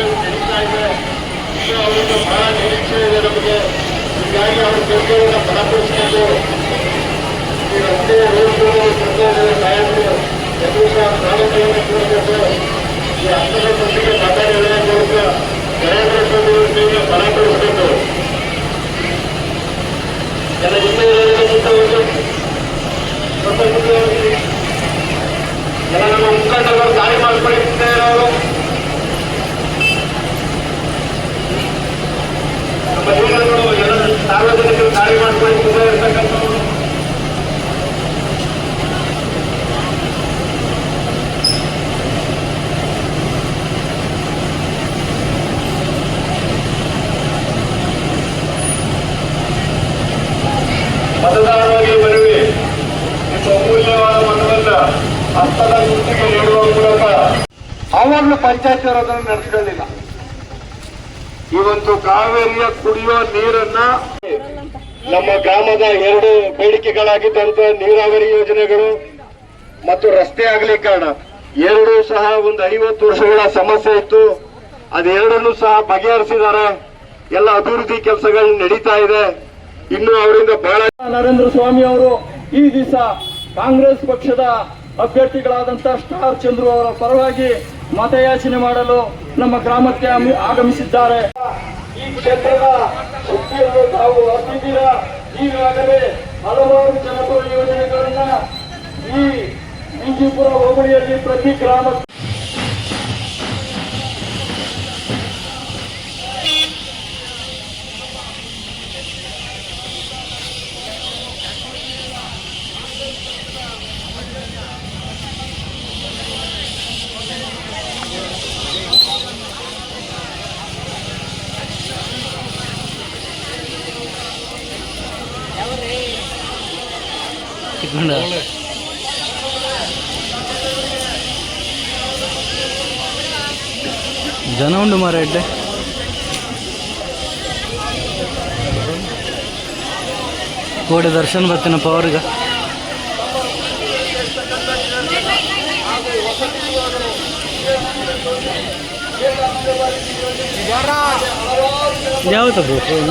ಯೋಜನೆಗಳು ನಡೀತಾ ಇದೆ ಅವರಿಂದ ಬಹಳ ನಿರೀಕ್ಷೆ ಇದೆ ನಮಗೆ ಹೀಗಾಗಿ ಆವಾಗಲೂ ಪಂಚಾಯತಿಯವರು ಅದನ್ನು ನಡೆಸ್ಕೊಳ್ಳಿಲ್ಲ. ಇವತ್ತು ಕಾವೇರಿಯ ಕುಡಿಯುವ ನೀರನ್ನ ನಮ್ಮ ಗ್ರಾಮದ ಎರಡು ಬೇಡಿಕೆಗಳಾಗಿದ್ದಂತ ನೀರಾವರಿ ಯೋಜನೆಗಳು ಮತ್ತು ರಸ್ತೆ ಆಗಲಿ ಕಾರಣ, ಎರಡು ಸಹ ಒಂದು ಐವತ್ತು ವರ್ಷಗಳ ಸಮಸ್ಯೆ ಇತ್ತು. ಅದೆರಡನ್ನು ಸಹ ಬಗೆಹರಿಸಿದ್ದಾರೆ. ಎಲ್ಲ ಅಭಿವೃದ್ಧಿ ಕೆಲಸಗಳು ನಡೀತಾ ಇದೆ. ಇನ್ನು ಅವರಿಂದ ಬಹಳ ನರೇಂದ್ರ ಸ್ವಾಮಿ ಅವರು ಈ ದಿವಸ ಕಾಂಗ್ರೆಸ್ ಪಕ್ಷದ ಅಭ್ಯರ್ಥಿಗಳಾದಂತಹ ಸ್ಟಾರ್ ಚಂದ್ರು ಅವರ ಪರವಾಗಿ ಮತಯಾಚನೆ ಮಾಡಲು ನಮ್ಮ ಗ್ರಾಮಕ್ಕೆ ಆಗಮಿಸಿದ್ದಾರೆ. ಈ ಕ್ಷೇತ್ರದ ಶಕ್ತಿಯನ್ನು ತಾವು ಅರ್ಥಿದ್ದೀರಾ ಈಗಾಗಲೇ ಹಲವಾರು ಜನಪರ ಯೋಜನೆಗಳನ್ನ ಈ ವಿಜಯಪುರ ಹೋಬಳಿಯಲ್ಲಿ ಪ್ರತಿ ಗ್ರಾಮ ಚಿಕ್ಕಮಂಡ ಜನ ಉಂಡು ಮಾರ ಎಡ್ಡೆ ಕೋಡೆ ದರ್ಶನ್ ಬರ್ತೀನ ಪವರ್ಗ ಯಾವತ್ತ ಫೋನ್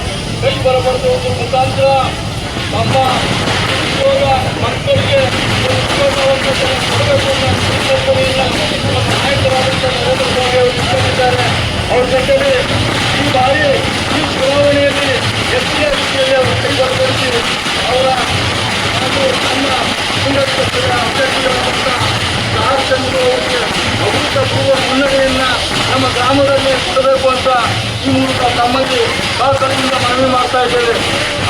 ಕೈ ಬರಪಡಿಸುವುದರ ಮುಖಾಂತರ ನಮ್ಮ ಉದ್ಯೋಗ ಮಕ್ಕಳಿಗೆ ಉದ್ಯೋಗವನ್ನು ಕೊಡಬೇಕು ಅನ್ನೋ ಸಂಕಲ್ಪನೆಯಿಂದ ನಮ್ಮ ನಾಯಕರಾದಂಥ ನರೇಂದ್ರ ಮೋದಿ ಅವರು ಇಟ್ಕೊಂಡಿದ್ದಾರೆ ಅವ್ರ ಜೊತೆಗೆ ಈ ಬಾರಿ ಈ ಚುನಾವಣೆಯಲ್ಲಿ ಹೆಚ್ಚಿನ ರೀತಿಯಲ್ಲಿ ಅವರು ಕೈ ಬರಪಡಿಸಿ ಅವರ ಹಾಗೂ ನಮ್ಮ ಪಕ್ಷದ ಅಭ್ಯರ್ಥಿಗಳಾದಂಥ ಸ್ಟಾರ್ ಚಂದ್ರ ಅವರಿಗೆ ಅಭೂತಪೂರ್ವ ಮುನ್ನಡೆಯನ್ನು ನಮ್ಮ ಗ್ರಾಮದಲ್ಲಿ ಕೊಡಬೇಕು ಅಂತ ಈ ಮೂಲಕ ತಮ್ಮಲ್ಲಿ ಸಹಕಾರದಿಂದ ಮನವಿ ಮಾಡ್ತಾ ಇದ್ದೇವೆ.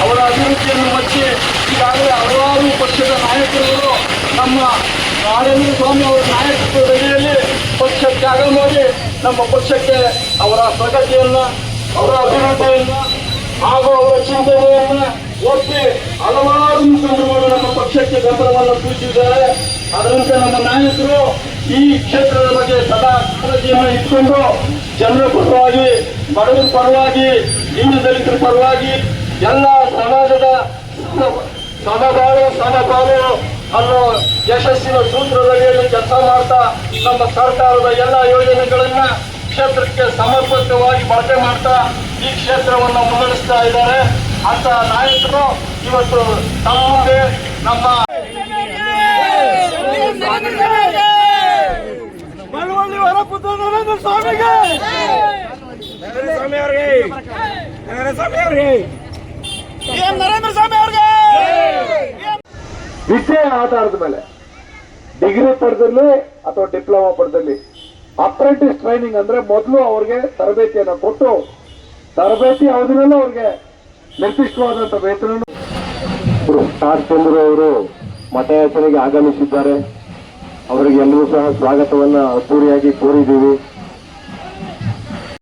ಅವರ ಅಭಿವೃದ್ಧಿಯನ್ನು ಮಚ್ಚಿ ಈಗಾಗಲೇ ಹಲವಾರು ಪಕ್ಷದ ನಾಯಕರುಗಳು ನಮ್ಮ ನಾರಾಯಣ ಸ್ವಾಮಿ ಅವರ ನಾಯಕತ್ವದ ಅಡಿಯಲ್ಲಿ ಪಕ್ಷ ತ್ಯಾಗ ಮಾಡಿ ನಮ್ಮ ಪಕ್ಷಕ್ಕೆ ಅವರ ಪ್ರಗತಿಯನ್ನ, ಅವರ ಅಭಿವೃದ್ಧಿಯನ್ನ ಹಾಗೂ ಅವರ ಚಿಂತನೆಯನ್ನ ಒಪ್ಪಿ ಹಲವಾರು ಮುಖಂಡರುಗಳು ನಮ್ಮ ಪಕ್ಷಕ್ಕೆ ಬೆಂಬಲವನ್ನು ಸೂಚಿಸಿದ್ದಾರೆ. ಅದರಂತೆ ನಮ್ಮ ನಾಯಕರು ಈ ಕ್ಷೇತ್ರದ ಬಗ್ಗೆ ಸದಾ ಕಾಳಜಿಯನ್ನು ಇಟ್ಕೊಂಡು ಜನರ ಪರವಾಗಿ ಬಡವರ ಪರವಾಗಿ, ಹಿಂದು ದಲಿತರ ಪರವಾಗಿ ಎಲ್ಲ ಸಮಾಜದ ಸಮಬಾಳು ಸಮಪಾಲು ಅನ್ನೋ ಯಶಸ್ಸಿನ ಸೂತ್ರದಲ್ಲಿ ಕೆಲಸ ಮಾಡ್ತಾ ನಮ್ಮ ಸರ್ಕಾರದ ಎಲ್ಲ ಯೋಜನೆಗಳನ್ನ ಕ್ಷೇತ್ರಕ್ಕೆ ಸಮರ್ಪಕವಾಗಿ ಬಳಕೆ ಮಾಡ್ತಾ ಈ ಕ್ಷೇತ್ರವನ್ನು ಮುನ್ನಡೆಸ್ತಾ ಇದ್ದಾರೆ. ಅಂತ ನಾಯಕರು ಇವತ್ತು ನಮ್ಮ ನರೇಂದ್ರ ಸ್ವಾಮಿಗೆ! ಸ್ವಾಮಿ ಅವ್ರಿಗೆ. ನರೇಂದ್ರ ಸ್ವಾಮಿ ಅವ್ರಿಗೆ. ನರೇಂದ್ರ ಸ್ವಾಮಿ ಅವ್ರಿಗೆ? ವಿಷಯ ಆಧಾರದ ಮೇಲೆ. ಡಿಗ್ರಿ ಪಡೆದಲ್ಲಿ ಅಥವಾ ಡಿಪ್ಲೊಮಾ ಪಡೆದಲ್ಲಿ ಅಪ್ರೆಂಟಿಸ್ ಟ್ರೈನಿಂಗ್ ಅಂದ್ರೆ ಮೊದಲು ಅವ್ರಿಗೆ ತರಬೇತಿಯನ್ನು ಕೊಟ್ಟು ತರಬೇತಿ ಅವಧಿನಲ್ಲೂ ಅವ್ರಿಗೆ ನಿರ್ದಿಷ್ಟವಾದಂತ ವೇತನ ಸ್ಟಾರ್ ಚಂದ್ರ ಅವರು ಮತಯಾಚನೆಗೆ ಆಗಮಿಸಿದ್ದಾರೆ. ಅವರಿಗೆ ಎಲ್ಲರೂ ಸಹ ಸ್ವಾಗತವನ್ನ ಅದ್ದೂರಿಯಾಗಿ ಕೋರಿದ್ದೀವಿ.